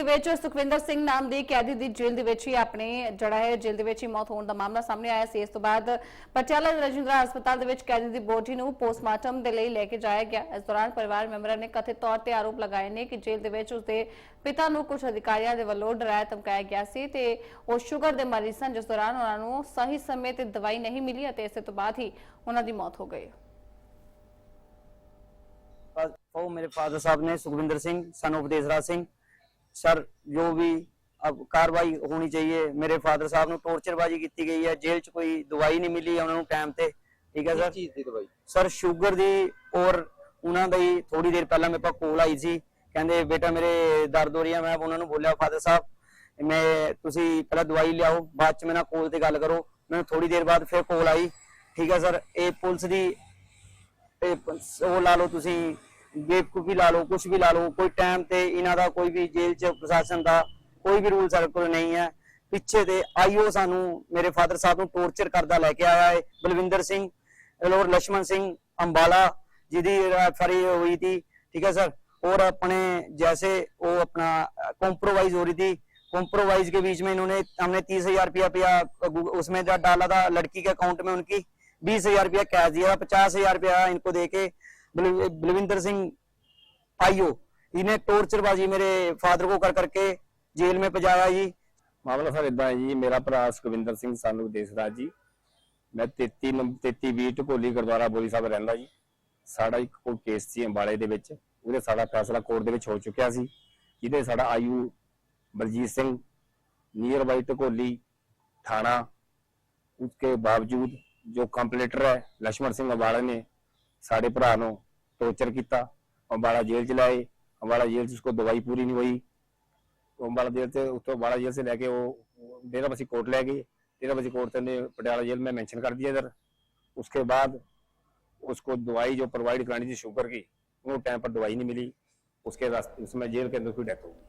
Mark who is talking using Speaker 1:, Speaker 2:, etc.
Speaker 1: ਦੇ ਵਿੱਚ ਸੁਖਵਿੰਦਰ ਸਿੰਘ ਨਾਮ ਦੇ ਕੈਦੀ ਦੀ ਜੇਲ੍ਹ ਦੇ ਵਿੱਚ ਹੀ ਆਪਣੇ ਜਿਹੜਾ ਹੈ ਜੇਲ੍ਹ ਦੇ ਵਿੱਚ ਹੀ ਮੌਤ ਹੋਣ ਦਾ ਮਾਮਲਾ ਸਾਹਮਣੇ ਆਇਆ ਸੀ। ਇਸ ਤੋਂ ਬਾਅਦ ਪਟਿਆਲਾ ਰਜਿੰਦਰਾ ਹਸਪਤਾਲ ਦੇ ਵਿੱਚ ਕੈਦੀ ਦੀ ਬੋਡੀ ਨੂੰ ਪੋਸਟਮਾਰਟਮ ਦੇ ਲਈ ਲੈ ਕੇ ਜਾਇਆ ਗਿਆ। ਇਸ ਦੌਰਾਨ ਪਰਿਵਾਰ ਮੈਂਬਰਾਂ ਨੇ ਕਥਿਤ ਤੌਰ ਤੇ ਆਰੋਪ ਲਗਾਏ ਨੇ ਕਿ ਜੇਲ੍ਹ ਦੇ ਵਿੱਚ ਉਸਦੇ ਪਿਤਾ ਨੂੰ ਕੁਝ ਅਧਿਕਾਰੀਆਂ ਦੇ ਵੱਲੋਂ ਡਰਾਇਆ ਧਮਕਾਇਆ ਗਿਆ ਸੀ ਤੇ ਉਹ ਸ਼ੂਗਰ ਦੇ ਮਰੀਜ਼ ਸਨ। ਜਿਸ ਦੌਰਾਨ ਉਹਨਾਂ ਨੂੰ ਸਹੀ ਸਮੇਂ ਤੇ ਦਵਾਈ ਨਹੀਂ ਮਿਲੀ ਅਤੇ ਇਸੇ ਤੋਂ ਬਾਅਦ ਹੀ ਉਹਨਾਂ ਦੀ ਮੌਤ ਹੋ ਗਈ।
Speaker 2: ਉਹ ਮੇਰੇ ਫਾਦਰ ਸਾਹਿਬ ਨੇ ਸੁਖਵਿੰਦਰ ਸਿੰਘ ਸਨ ਉਪਦੇਸ਼ ਸਿੰਘ सर जो भी अब कार्रवाई होनी चाहिए मेरे फादर साहब ਨੂੰ ਟੌਰਚਰਬਾਜੀ ਕੀਤੀ ਗਈ ਹੈ ਜੇਲ੍ਹ 'ਚ ਕੋਈ ਦਵਾਈ ਨਹੀਂ ਮਿਲੀ ਉਹਨਾਂ ਨੂੰ ਟਾਈਮ ਤੇ ਠੀਕ ਹੈ ਸਰ
Speaker 3: ਚੀਜ਼ ਦੀ ਦਵਾਈ
Speaker 2: ਸਰ ਸ਼ੂਗਰ ਦੀ ਔਰ ਉਹਨਾਂ ਦਾ ਹੀ ਥੋੜੀ ਦੇਰ ਪਹਿਲਾਂ ਮੇਰੇ ਪਾਸ ਕੋਲ ਆਈ ਸੀ ਕਹਿੰਦੇ ਬੇਟਾ ਮੇਰੇ ਦਰਦ ਹੋ ਰਹੀ ਹੈ ਮੈਂ ਉਹਨਾਂ ਨੂੰ ਬੋਲਿਆ ਫਾਦਰ ਸਾਹਿਬ ਮੈਂ ਤੁਸੀਂ ਪਹਿਲਾਂ ਦਵਾਈ ਲਿਆਓ ਬਾਅਦ ਚ ਮੇਰੇ ਨਾਲ ਕੋਲ ਤੇ ਗੱਲ ਕਰੋ ਮੈਨੂੰ ਥੋੜੀ ਦੇਰ ਬਾਅਦ ਫਿਰ ਕੋਲ ਆਈ ਠੀਕ ਹੈ ਸਰ ਇਹ ਪੁਲਿਸ ਦੀ ਇਹ ਪ- ਉਹ ਲਾ ਲਓ ਤੁਸੀਂ ਬੇਵਕੂਫੀ ਲਾ ਲਓ ਕੁਝ ਵੀ ਲਾ ਲਓ ਕੋਈ ਟਾਈਮ ਤੇ ਇਹਨਾਂ ਦਾ ਕੋਈ ਵੀ ਜੇਲ੍ਹ ਚ ਪ੍ਰਸ਼ਾਸਨ ਦਾ ਕੋਈ ਵੀ ਰੂਲ ਸਾਡੇ ਕੋਲ ਨਹੀਂ ਹੈ ਪਿੱਛੇ ਤੇ ਆਈਓ ਸਾਨੂੰ ਮੇਰੇ ਫਾਦਰ ਸਾਹਿਬ ਨੂੰ ਟੌਰਚਰ ਕਰਦਾ ਲੈ ਕੇ ਆਇਆ ਹੈ ਬਲਵਿੰਦਰ ਸਿੰਘ और लक्ष्मण सिंह अंबाला जिदी एफआई हुई थी ठीक है सर और अपने जैसे वो अपना कॉम्प्रोमाइज हो रही थी कॉम्प्रोमाइज के बीच में इन्होंने हमने तीस हजार रुपया रुपया उसमें जा डाला था लड़की के अकाउंट में उनकी बीस हजार रुपया कैश दिया पचास हजार रुपया इनको दे के बलव- बलविंदर सिंह आईओ इन्हें टॉर्चरबाजी मेरे फादर को कर करके जेल में पजाया जी
Speaker 4: ਮਾਮਲਾ ਸਰ ਇਦਾਂ ਹੈ ਜੀ, ਮੇਰਾ ਭਰਾ ਸੁਖਵਿੰਦਰ ਸਿੰਘ ਸਾਨੂੰ ਦੇਸਰਾਜ ਜੀ। ਮੈਂ 33 ਨੰਬਰ 33 ਬੀ ਢਕੋਲੀ ਗੁਰਦੁਆਰਾ ਬੋਲੀ ਸਾਹਿਬ ਰਹਿੰਦਾ ਜੀ। ਸਾਡਾ ਇੱਕ ਕੋਈ ਕੇਸ ਸੀ ਅੰਬਾਲੇ ਦੇ ਵਿੱਚ, ਉਹਦੇ ਸਾਡਾ ਫੈਸਲਾ ਕੋਰਟ ਦੇ ਵਿੱਚ ਹੋ ਚੁੱਕਿਆ ਸੀ। ਜਿਹਦੇ ਸਾਡਾ ਆਯੂ ਬਲਜੀਤ ਸਿੰਘ ਨੀਅਰ ਬਾਈ ਟਕੋਲੀ ਥਾਣਾ, ਉਸਕੇ ਬਾਵਜੂਦ ਜੋ ਕੰਪਲੇਟਰ ਹੈ ਲక్ష్మణ ਸਿੰਘ ਅੰਬਾਲੇ ਨੇ ਸਾਡੇ ਭਰਾ ਨੂੰ ਟੌਰਚਰ ਕੀਤਾ ਅੰਬਾਲਾ ਜੇਲ੍ਹ ਚ ਲਾਏ ਅੰਬਾਲਾ ਜੇਲ੍ਹ ਚ ਉਸਕੋ ਦਵਾਈ ਪੂਰੀ ਨਹੀਂ ਹੋਈ तो अम्बाला जेल से उसको अम्बाला जेल से लेके वो वो डेरा बसी कोर्ट ले गए डेरा बसी कोर्ट ने पटियाला जेल में मेंशन कर दिया इधर उसके बाद उसको दवाई जो प्रोवाइड करानी थी शुगर की वो टाइम पर दवाई नहीं मिली उसके रास्ते उसमें जेल के अंदर उसकी डेथ हो गई